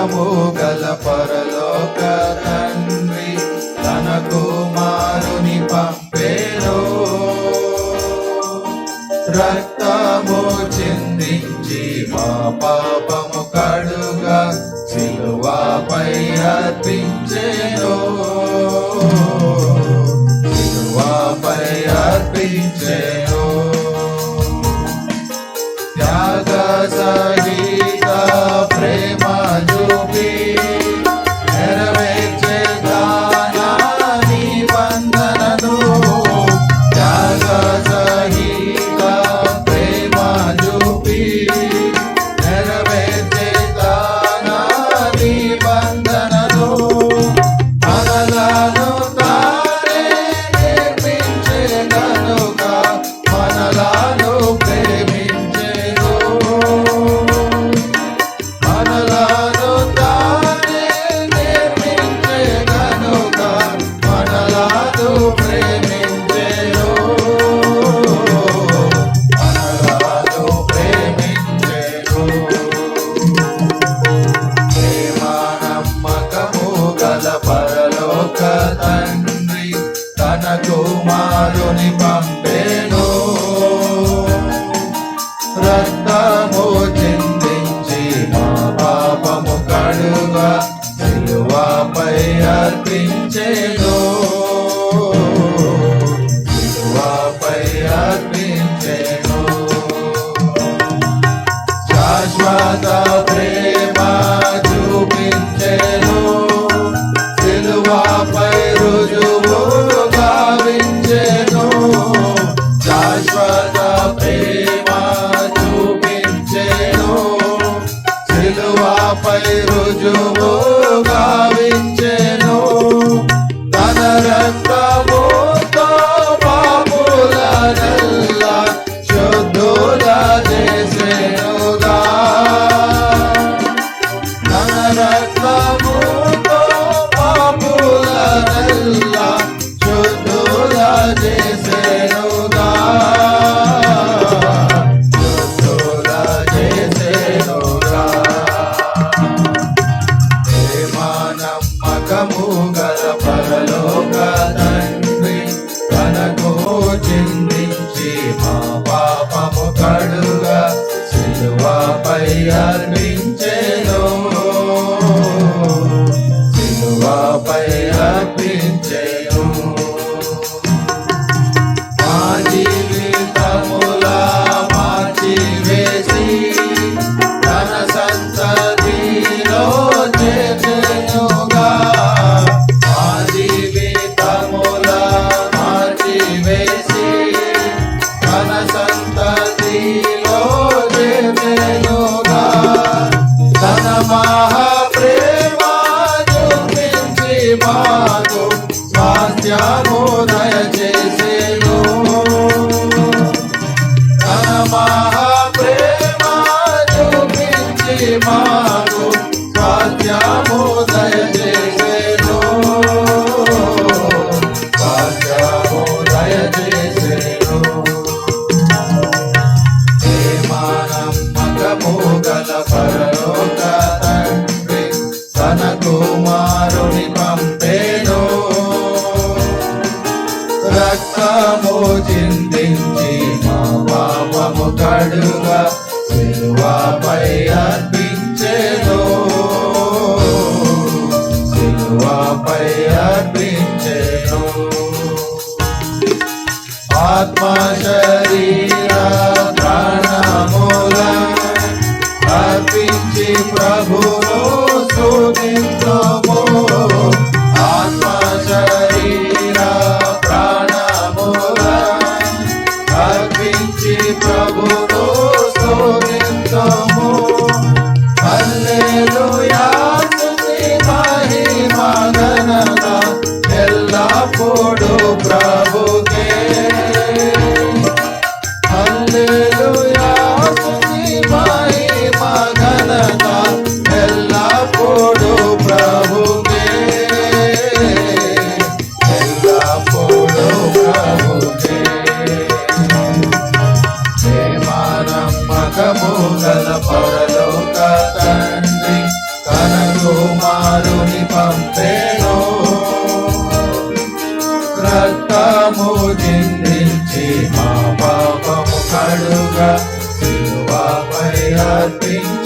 జీవము గల పరలోక తండ్రి తన కుమారుని పంపేను రక్తము చెందించి మా పాపము కడుగా సిలువాపై అర్పించేలో. మాపై అర్పించేదో విలువపై అర్పించేదో శాశ్వత Fatima వారి అర్పించెను. ఆత్మ శరీర తన కుమారుని పంపేను రక్తము చిందించి మా పాపము కడుగా సిలువపై అర్పించే.